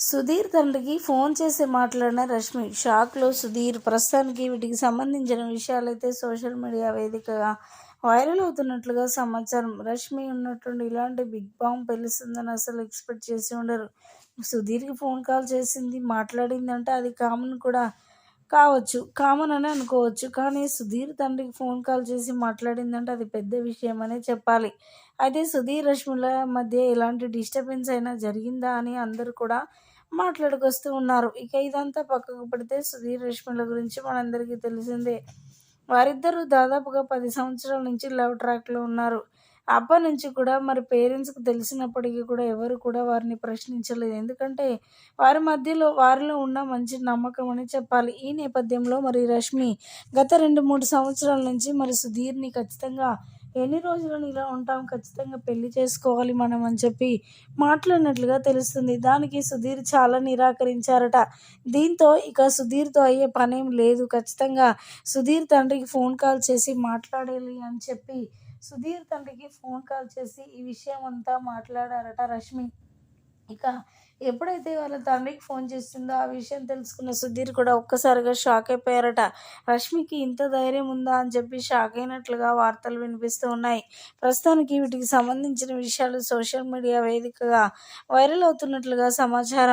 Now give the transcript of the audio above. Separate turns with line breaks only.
సుధీర్ తండ్రికి ఫోన్ చేసి మాట్లాడిన రష్మి షాక్లో సుధీర్ ప్రస్తుతానికి వీటికి సంబంధించిన విషయాలైతే సోషల్ మీడియా వేదికగా వైరల్ అవుతున్నట్లుగా సమాచారం. రష్మి ఉన్నటువంటి ఇలాంటి బిగ్ బాంబ్ పెళ్ళిస్తుందని అసలు ఎక్స్పెక్ట్ చేసి ఉండరు. సుధీర్కి ఫోన్ కాల్ చేసింది మాట్లాడిందంటే అది కామన్ కూడా కావచ్చు కామన్ అని అనుకోవచ్చు. కానీ సుధీర్ తండ్రికి ఫోన్ కాల్ చేసి మాట్లాడిందంటే అది పెద్ద విషయం అనే చెప్పాలి. అయితే సుధీర్ రష్మిల మధ్య ఎలాంటి డిస్టర్బెన్స్ అయినా జరిగిందా అని అందరూ కూడా మాట్లాడుకొస్తూ ఉన్నారు. ఇక ఇదంతా పక్కకు పెడితే సుధీర్ రష్మిల గురించి మనందరికీ తెలిసిందే. వారిద్దరూ దాదాపుగా పది సంవత్సరాల నుంచి లవ్ ట్రాక్లో ఉన్నారు. అప్పటి నుంచి కూడా మరి పేరెంట్స్కి తెలిసినప్పటికీ కూడా ఎవరు కూడా వారిని ప్రశ్నించలేదు. ఎందుకంటే వారి మధ్యలో వారిలో ఉన్న మంచి నమ్మకం అని చెప్పాలి. ఈ నేపథ్యంలో మరి రష్మి గత రెండు మూడు సంవత్సరాల నుంచి మరి సుధీర్ని ఖచ్చితంగా ఎన్ని రోజులను ఇలా ఉంటాం ఖచ్చితంగా పెళ్ళి చేసుకోవాలి మనం అని చెప్పి మాట్లాడినట్లుగా తెలుస్తుంది. దానికి సుధీర్ చాలా నిరాకరించారట. దీంతో ఇక సుధీర్తో అయ్యే పనేం లేదు. ఖచ్చితంగా సుధీర్ తండ్రికి ఫోన్ కాల్ చేసి మాట్లాడాలి అని చెప్పి సుధీర్ తండ్రికి ఫోన్ కాల్ చేసి ఈ విషయం అంతా మాట్లాడారట రష్మి. ఇక ఎప్పుడైతే వాళ్ళ తండ్రికి ఫోన్ చేస్తుందో ఆ విషయం తెలుసుకున్న సుధీర్ కూడా ఒక్కసారిగా షాక్ అయిపోయారట. రష్మికి ఇంత ధైర్యం ఉందా అని చెప్పి షాక్ అయినట్లుగా వార్తలు వినిపిస్తూ ఉన్నాయి. ప్రస్తుతానికి వీటికి సంబంధించిన విషయాలు సోషల్ మీడియా వేదికగా వైరల్ అవుతున్నట్లుగా సమాచారం.